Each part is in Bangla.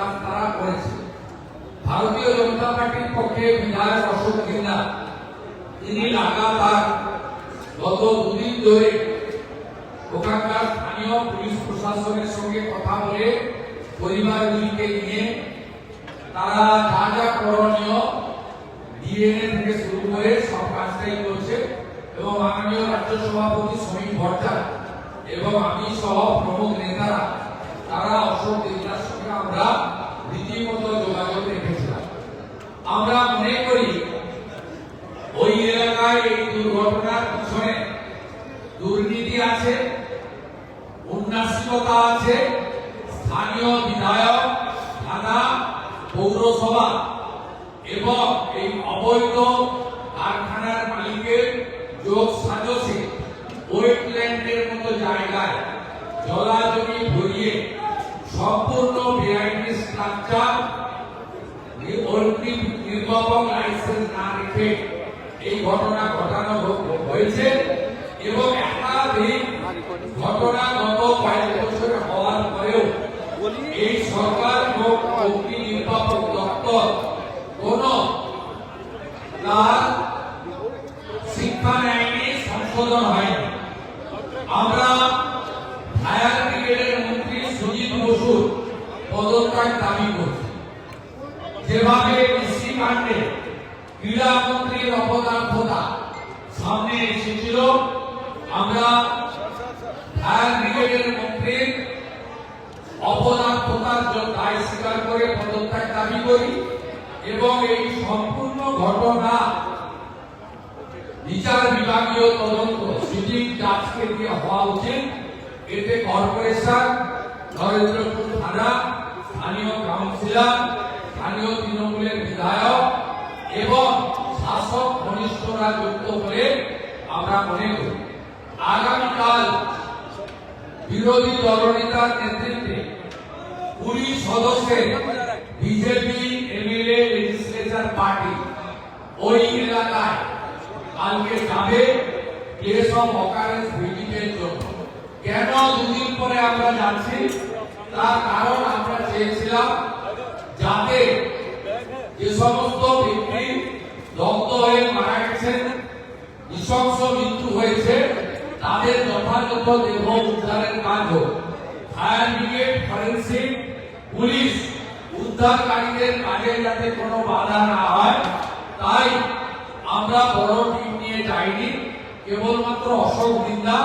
কাজ তারা করেছে। ভারতীয় জনতা পার্টির পক্ষে বিধায়ক অশোক গিন্দা তিনি লাগাতার গত দুদিন ধরে ওখানকার স্থানীয় পুলিশ প্রশাসনের সঙ্গে কথা বলে পরিবারগুলিকে নিয়ে তারা যা যা করণীয় ডিএনএ থেকে শুরু করে সব কাজটাই করছে এবং মাননীয় রাজ্য সভাপতি সমীর ভট্টাচার্য এবং আমি সহ প্রমুখ নেতারা, তারা অশোক আমরা মনে করি, ওই এলাকায় এই দুর্ঘটনার পিছনে দুর্নীতি আছে, উন্নাসিকতা আছে, স্থানীয় বিধায়ক, থানা, পৌরসভা এবং এই অবৈধ কারখানার মালিকের যোগ সাজসে ওয়েটল্যান্ডের মতো জায়গায় জলাজমি ভরিয়ে সম্পূর্ণ বেআইনি স্ট্রাকচার অগ্নি নির্বাপক লাইসেন্স না রেখে এই ঘটনা ঘটানো হয়েছে এবং একাধিক ঘটনা গত কয়েক বছর হওয়ার পরেও এই সরকার অগ্নি নির্বাপক দপ্তর কোন শিক্ষা নেয়নি, সংশোধন হয়নি। আমরা ফায়ার ব্রিগেডের মন্ত্রী সুজিত বসুর পদত্যাগ দাবি করছি। যেভাবে কৃষি কাণ্ডে ক্রীড়া মন্ত্রীর অপদার্থতা সামনে এসেছিল। আমরা মন্ত্রীর অপদার্থতার দায় স্বীকার করে পদত্যাগ দাবি করি এবং এই সম্পূর্ণ ঘটনা বিচার বিভাগীয় তদন্ত সিভিল জাজকে দিয়ে হওয়া উচিত। এতে কর্পোরেশন নরেন্দ্রপুর থানা, স্থানীয় কাউন্সিলর, স্থানীয় তৃণমূলের বিধায়ক এবং শাসক ঘনিষ্ঠরা যুক্ত বলে আমরা মনে করি। আগামীকাল বিরোধী দলনেতার নেতৃত্বে কুড়ি সদস্যের বিজেপি, এমএলএ লেজিসলেচার পার্টি ওই এলাকায় কালকে যাবে এসব অকারেন্স ভিজিটের জন্য। কেন দুদিন পরে আমরা যাচ্ছি? তার কারণ আমরা চেয়েছিলাম যাতে যে সমস্ত ব্যক্তি দগ্ধ হয়ে মারা গেছেন নৃশংস মৃত্যু হয়েছে তাদের যথাযথ দেহ উদ্ধারের কাজ হোক। ফায়ার ব্রিগেড, ফরেন্সিক, পুলিশ উদ্ধারকারীদের কাজে যাতে কোনো বাধা না হয়, তাই আমরা বড় টিম নিয়ে যাইনি। কেবলমাত্র অশোক বিন্দা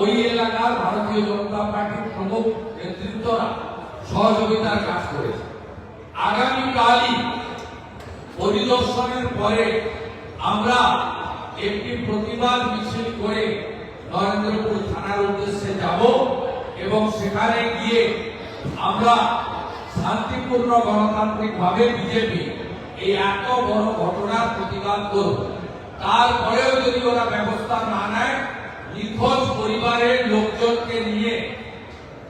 ওই এলাকার ভারতীয় জনতা পার্টির প্রমুখ নেতৃত্বরা সহযোগিতার কাজ করেছে। আগামীকালই পরিদর্শনের পরে আমরা একটি প্রতিবাদ মিছিল করে নরেন্দ্রপুর থানার উদ্দেশ্যে যাব এবং সেখানে গিয়ে আমরা শান্তিপূর্ণ গণতান্ত্রিক ভাবে বিজেপি এই এত বড় ঘটনার প্রতিবাদ করব। তারপরেও যদি ওরা ব্যবস্থা না নেয়, নিখোঁজ পরিবারের লোকজনকে নিয়ে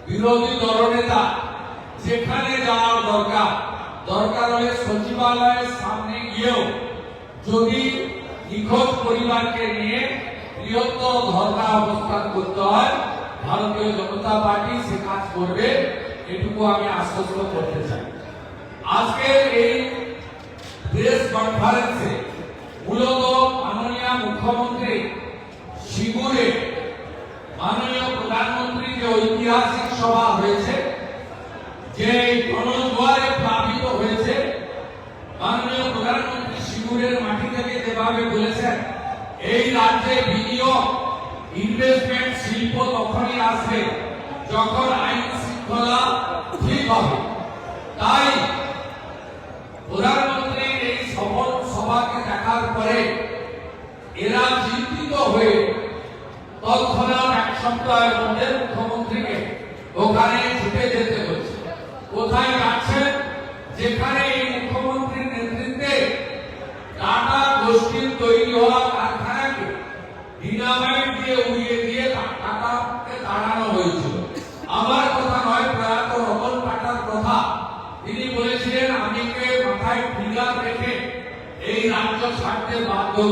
বিরোধী দলনেতা যেখানে যাওয়ার দরকার দরকার হলে সচিবালয়ের সামনে গিয়েও যদি নিখোঁজ পরিবারকে নিয়ে বৃহত্তর ধর্ণা অবস্থান করতে হয়, ভারতীয় জনতা পার্টি সে কাজ করবে, এটুকু আমি আশ্বস্ত করতে চাই। আজকের এই প্রেস কনফারেন্সে মূলত মাননীয় মুখ্যমন্ত্রী শিবুরে মাননীয় প্রধানমন্ত্রী যে ঐতিহাসিক সভা হয়েছে, যে গণজোয়ারে প্লাবিত হয়েছে, মাননীয় প্রধানমন্ত্রী শিবুরের মাটি থেকে যেভাবে বলেছেন এই রাজ্যে বিনিয়োগ ইনভেস্টমেন্ট শিল্প তখনই আসবে যখন আইন শৃঙ্খলা ঠিক হবে। তাই প্রধানমন্ত্রীর এই সফল সভাকে দেখার পরে এরা চিন্তিত হয়ে তৎক্ষণাৎ এক সপ্তাহের মধ্যে মুখ্যমন্ত্রীকে ওখানে ছুটে যেতে হচ্ছে। কোথায় যাচ্ছেন? যেখানে এই মুখ্যমন্ত্রীর নেতৃত্বে টাটা গোষ্ঠীর তৈরি হওয়া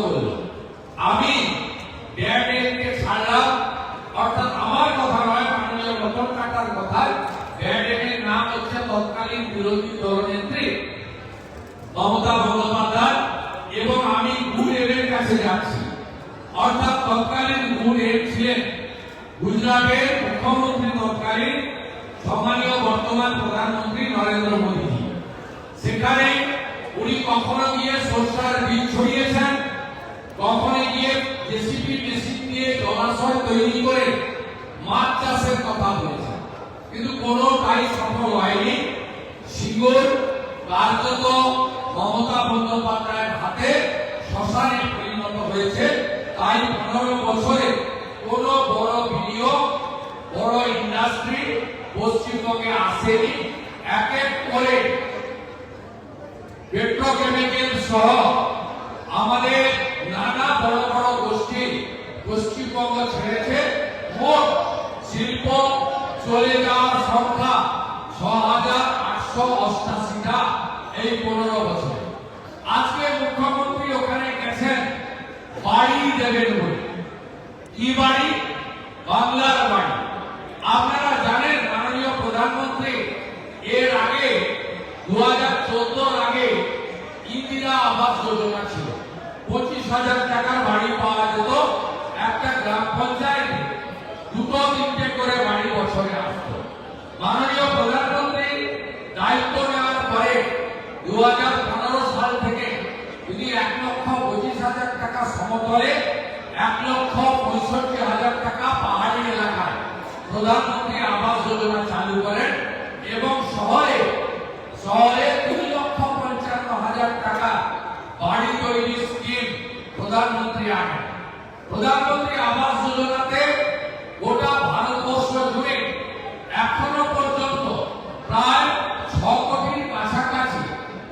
করল। আমি ব্যাডেনকে ছাড়লাম, অর্থাৎ আমার কথা নয়, মাননীয় রতন টাটার কথা। ব্যাডেনের নাম হচ্ছে তৎকালীন বিরোধী দলনেত্রী মমতা বন্দ্যোপাধ্যায় এবং আমি গুড়ের কাছে যাচ্ছি। অর্থাৎ তৎকালীন গুড়ের ছিলেন গুজরাটের মুখ্যমন্ত্রী তৎকালীন, সম্মানীয় বর্তমান প্রধানমন্ত্রী নরেন্দ্র মোদীজি সেখানে উনি কখনো গিয়ে সরষার বীজ ছড়িয়েছেন কখনো গিয়ে জেসিপি মেশিন দিয়ে জলাশয় তৈরি করে মাছ চাষের কথা বলেছেন কিন্তু কোনোটাই সফল হয়নি। সিঙ্গুর কার্যত মমতা বন্দ্যোপাধ্যায়ের হাতে শ্মশানে পরিণত হয়েছে। তাই পনেরো বছরে কোন বড় বিনিয়োগ বড় ইন্ডাস্ট্রি পশ্চিমবঙ্গে আসেনি। এক এক করে পেট্রোকেমিক্যাল সহ আমাদের নানা বড় বড় গোষ্ঠী পশ্চিমবঙ্গ ছেড়েছে। মোট শিল্প চলে যাওয়ার সংখ্যা ছ হাজার আটশো অষ্টাশিটা এই পনেরো বছর। আজকে মুখ্যমন্ত্রী ওখানে গেছেন বাড়ি দেবেন বলে। কি বাড়ি? বাংলার বাড়ি আপনারা জানেন মাননীয় প্রধানমন্ত্রী এর আগে দু হাজার চোদ্দোর আগে ইন্দিরা আবাস যোজনা ছিল পঁচিশ হাজার টাকার বাড়ি পাওয়া যেত একটা গ্রাম পঞ্চায়েতে। দুটো তিনটে করে বাড়ি বছরে আসতো। মাননীয় প্রধানমন্ত্রী দায়িত্ব নেওয়ার পরে দু হাজার পনেরো সাল থেকে তিনি এক লক্ষ পঁচিশ হাজার টাকা সমতলে এক লক্ষ পঁয়ষট্টি হাজার টাকা পাহাড়ি এলাকায় প্রধানমন্ত্রী আবাস যোজনা চালু করেন এবং শহরে শহরে তিন লক্ষ পঞ্চান্ন হাজার টাকা বাড়ি তৈরি স্কিম প্রধানমন্ত্রী আনেন প্রধানমন্ত্রী আবাস যোজনাতে গোটা ভারতবর্ষ জুড়ে এখনও পর্যন্ত প্রায় ছ কোটির কাছাকাছি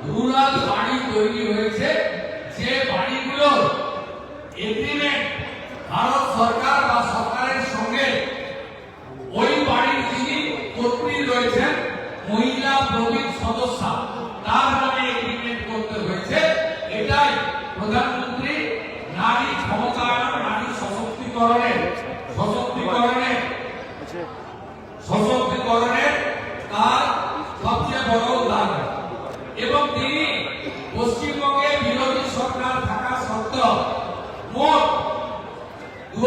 রুরাল বাড়ি তৈরি হয়েছে। যে বাড়িগুলোর এগ্রিমেন্ট ভারত সরকার বা সরকারের সঙ্গে ওই বাড়ির যিনি কর্মী রয়েছেন মহিলা প্রবীণ সদস্য তার নামে এগ্রিমেন্ট করতে হয়েছে এটাই প্রধানমন্ত্রী নারী ক্ষমতায়ন নারী সশক্তিকরণের সশক্তিকরণের সশক্তিকরণের তার সবচেয়ে বড় উদাহরণ এবং তিনি পশ্চিমবঙ্গে বিরোধী সরকার থাকা সত্ত্বেও মোট দু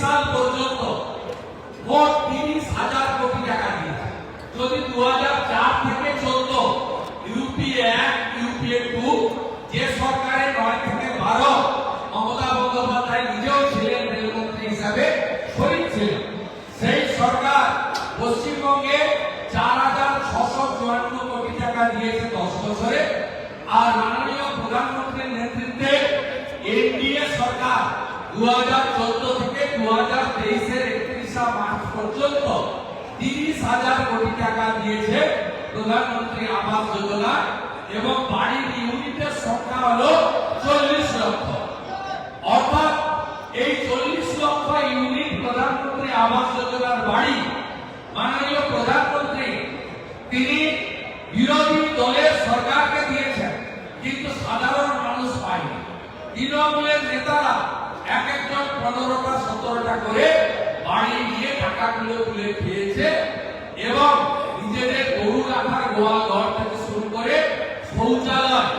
সাল পর্যন্ত মোট তিরিশ হাজার কোটি টাকা দিয়েছে যদি দু থেকে চোদ্দ ইউপিএ এক ইউপিএ টু যে সরকারের নয় থেকে বারো মমতা বন্দ্যোপাধ্যায় নিজেও ছিলেন রেলমন্ত্রী হিসাবে শরীর ছিলেন সেই সরকার পশ্চিমবঙ্গে চার হাজার ছশো চুয়ান্ন কোটি টাকা দিয়েছে দশ বছরে। আর মাননীয় প্রধানমন্ত্রীর নেতৃত্বে এনডিএ সরকার দু হাজার চোদ্দ থেকে দু হাজার তেইশের একত্রিশা মার্চ পর্যন্ত তিরিশ হাজার কোটি টাকা দিয়েছে প্রধানমন্ত্রী আবাস যোজনা এবং বাড়ির ইউনিটের সংখ্যা হলো চল্লিশ লক্ষ। অর্থাৎ এই চল্লিশ লক্ষ ইউনিট প্রধানমন্ত্রী আবাস যোজনার বাড়ি মাননীয় প্রধানমন্ত্রী, তিনি বিরোধী দলের সরকারকে দিয়েছেন, কিন্তু সাধারণ মানুষ পায়নি। তৃণমূলের নেতারা এক একজন পনেরোটা, সতেরোটা করে বাড়ি নিয়ে টাকাগুলো তুলে খেয়েছে এবং নিজেদের গরু রাখার গোয়া ঘর থেকে শুরু করে শৌচালয়